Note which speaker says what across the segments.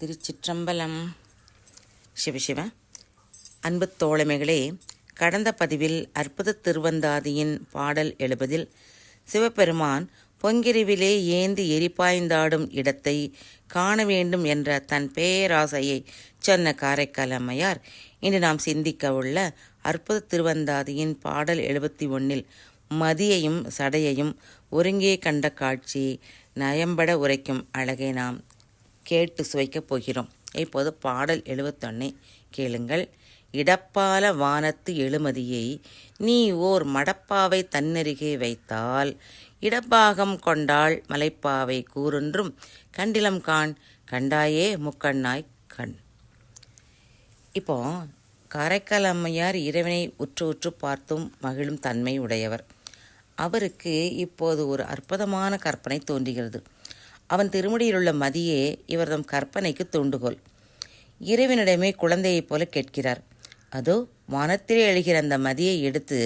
Speaker 1: திருச்சிற்றம்பலம். சிவசிவ அன்பு தோழமைகளே கடந்த பதிவில் அற்புத திருவந்தாதியின் பாடல் எழுபதில் சிவபெருமான் பொங்கிரிவிலே ஏந்தி எரிபாய்ந்தாடும் இடத்தை காண வேண்டும் என்ற தன் பேராசையை சொன்ன காரைக்கால் அம்மையார் இன்று நாம் சிந்திக்க உள்ள அற்புத திருவந்தாதியின் பாடல் எழுபத்தி ஒன்றில் மதியையும் சடையையும் ஒருங்கே கண்ட காட்சி நயம்பட உரைக்கும் அழகை நாம். கேட்டு சுவைக்கப் போகிறோம். இப்போது பாடல் எழுபத்தொன்னை கேளுங்கள். இடப்பால வானத்து எழுமதியை நீ ஓர் மடப்பாவை தன்னருகே வைத்தால் இடப்பாகம் கொண்டாள் மலைப்பாவை கூறொன்றும் கண்டிலம் காண் கண்டாயே முக்கண்ணாய் கண். இப்போ காரைக்கால் அம்மையார் இறைவனை உற்று உற்று பார்த்தும் மகிழும் தன்மை உடையவர். அவருக்கு இப்போது ஒரு அற்புதமான கற்பனை தோன்றுகிறது. அவன் திருமுடியில் உள்ள மதியே இவர்தம் கற்பனைக்கு தூண்டுகோல். இறைவனிடமே குழந்தையைப் போல கேட்கிறார். அதோ வானத்திலே எழுகிற அந்த மதியை எடுத்து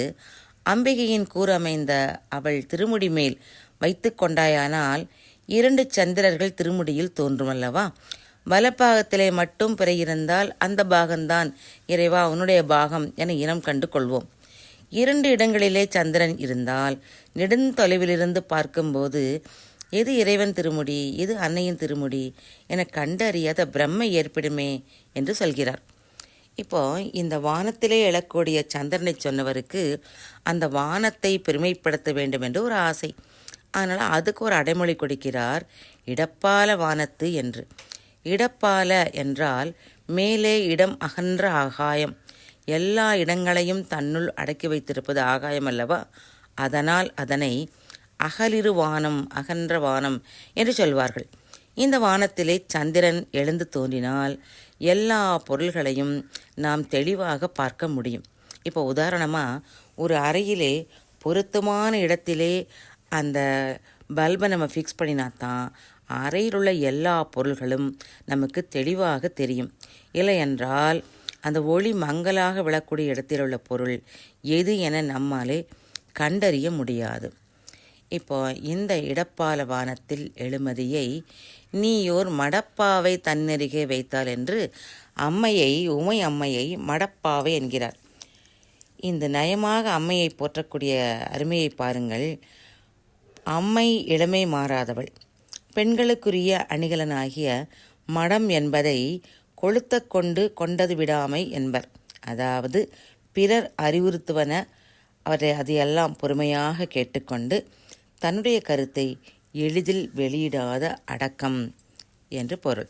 Speaker 1: அம்பிகையின் கூறமைந்த அவள் திருமுடி மேல் வைத்து கொண்டாயானால் இரண்டு சந்திரர்கள் திருமுடியில் தோன்றுமல்லவா? வலப்பாகத்திலே மட்டும் பிறையிருந்தால் அந்த பாகம்தான் இறைவா உன்னுடைய பாகம் என இனம் கண்டு கொள்வோம். இரண்டு இடங்களிலே சந்திரன் இருந்தால் நெடுந்தொலைவிலிருந்து பார்க்கும்போது எது இறைவன் திருமுடி? எது அன்னையின் திருமுடி? என கண்டறியாத பிரம்மை ஏற்படுமே என்று சொல்கிறார். இப்போ இந்த வானத்திலே எழக்கூடிய சந்திரனை சொன்னவருக்கு அந்த வானத்தை பெருமைப்படுத்த வேண்டும் என்று ஒரு ஆசை. அதனால் அதுக்கு ஒரு அடைமொழி கொடுக்கிறார் இடப்பால வானத்து என்று. இடப்பால என்றால் மேலே இடம் அகன்ற ஆகாயம். எல்லா இடங்களையும் தன்னுள் அடக்கி வைத்திருப்பது ஆகாயம் அல்லவா? அதனால் அதனை அகலிரு வானம் அகன்ற வானம் என்று சொல்வார்கள். இந்த வானத்திலே சந்திரன் எழுந்து தோன்றினால் எல்லா பொருள்களையும் நாம் தெளிவாக பார்க்க முடியும். இப்போ உதாரணமாக ஒரு அறையிலே பொருத்தமான இடத்திலே அந்த பல்பை நம்ம ஃபிக்ஸ் பண்ணினா தான் அறையில் உள்ள எல்லா பொருள்களும் நமக்கு தெளிவாக தெரியும். இல்லை என்றால் அந்த ஒளி மங்கலாக விழக்கூடிய இடத்தில் உள்ள பொருள் எது என நம்மாலே கண்டறிய முடியாது. இப்போ இந்த இடப்பால வானத்தில் எழுமதியை நீயோர் மடப்பாவை தன்னருகே வைத்தாள் என்று அம்மையை உமை அம்மையை மடப்பாவை என்கிறார். இந்த நயமாக அம்மையை போற்றக்கூடிய அருமையை பாருங்கள். அம்மை இளமை மாறாதவள். பெண்களுக்குரிய அணிகலனாகிய மடம் என்பதை கொளுத்த கொண்டு கொண்டது விடாமை என்பர். அதாவது பிறர் அறிவுறுத்துவன அவரை அதையெல்லாம் பொறுமையாக கேட்டுக்கொண்டு தன்னுடைய கருத்தை எளிதில் வெளியிடாத அடக்கம் என்று பொருள்.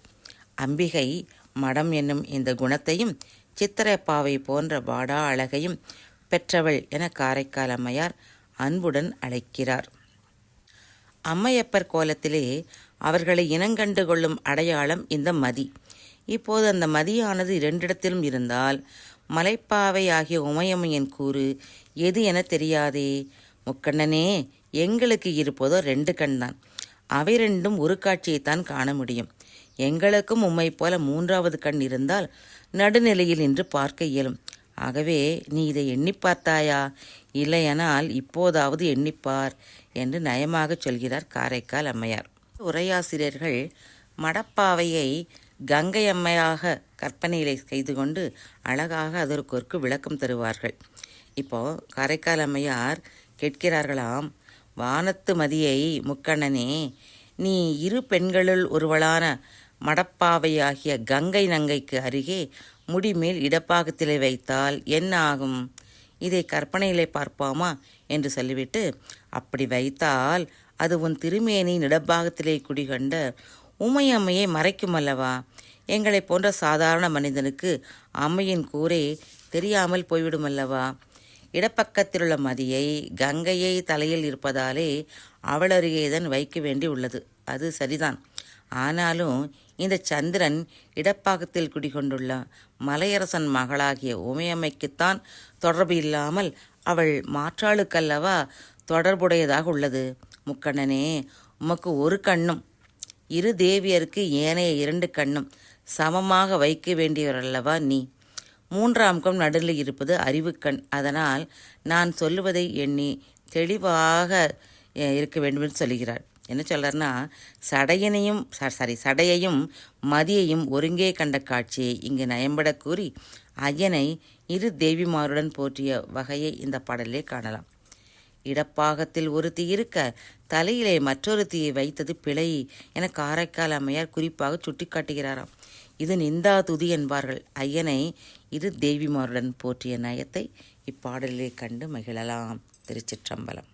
Speaker 1: அம்பிகை மடம் என்னும் இந்த குணத்தையும் சித்திரப்பாவை போன்ற வாடா அழகையும் பெற்றவள் என காரைக்கால் அம்மையார் அன்புடன் அழைக்கிறார். அம்மையப்பர் கோலத்திலே அவர்களை இனங்கண்டு கொள்ளும் அடையாளம் இந்த மதி. இப்போது அந்த மதியானது இரண்டிடத்திலும் இருந்தால் மலைப்பாவை ஆகிய உமையம்மையின் கூறு எது என தெரியாதே. முக்கண்ணனே எங்களுக்கு இருப்பதோ ரெண்டு கண் தான் அவை ரெண்டும் ஒரு காட்சியைத்தான் காண முடியும். எங்களுக்கும் உம்மை போல மூன்றாவது கண் இருந்தால் நடுநிலையில் நின்று பார்க்க இயலும். ஆகவே நீ இதை எண்ணி பார்த்தாயா? இல்லையானால் இப்போதாவது எண்ணிப்பார் என்று நயமாக சொல்கிறார் காரைக்கால் அம்மையார். உரையாசிரியர்கள் மடப்பாவையை கங்கை அம்மையாக கற்பனையிலே செய்து கொண்டு அழகாக அதற்கொருக்கு விளக்கம் தருவார்கள். இப்போ காரைக்கால் அம்மையார் கேட்கிறார்களாம் வானத்து மதியை முக்கண்ணனே நீ இரு பெண்களுள் ஒருவளான மடப்பாவையாகிய கங்கை நங்கைக்கு அருகே முடிமேல் இடப்பாகத்திலே வைத்தால் என்ன ஆகும்? இதை கற்பனையிலே பார்ப்போமா? என்று சொல்லிவிட்டு அப்படி வைத்தால் அது உன் திருமேனியின் இடப்பாகத்திலே குடிகொண்ட உமையம்மையை மறைக்கும் அல்லவா எங்களை போன்ற சாதாரண மனிதனுக்கு அம்மையின் கூரே தெரியாமல் போய்விடும் அல்லவா இடப்பக்கத்திலுள்ள மதியை கங்கையை தலையில் இருப்பதாலே அவள் வைக்க வேண்டி உள்ளது. அது சரிதான். ஆனாலும் இந்த சந்திரன் இடப்பாகத்தில் குடிகொண்டுள்ள மலையரசன் மகளாகிய உமையம்மைக்குத்தான் தொடர்பு இல்லாமல் அவள் மாற்றாளுக்கல்லவா தொடர்புடையதாக உள்ளது. முக்கண்ணனே உமக்கு ஒரு கண்ணும். இரு தேவியருக்கு ஏனைய இரண்டு கண்ணும் சமமாக வைக்க வேண்டியவரல்லவா நீ? மூன்றாம் கம் நடுவில் இருப்பது அறிவுக்கண் அதனால் நான் சொல்லுவதை எண்ணி தெளிவாக இருக்க வேண்டும் என்று சொல்கிறார் என்ன சொல்றாருன்னா சடையனையும் சாரி சடையையும் மதியையும் ஒருங்கே கண்ட காட்சியை இங்கு நயம்பட கூறி ஐயனை இரு தேவிமாருடன் போற்றிய வகையை இந்த பாடலே காணலாம். இடப்பாகத்தில் ஒருத்தி இருக்க தலையிலே மற்றொருத்தியை வைத்தது பிழை என காரைக்கால் அம்மையார் குறிப்பாக சுட்டிக்காட்டுகிறாராம். இது நிந்தா துதி என்பார்கள். ஐயனை இரு தேவிமாருடன் போற்றிய நயத்தை இப்பாடலிலே கண்டு மகிழலாம். திருச்சிற்றம்பலம்.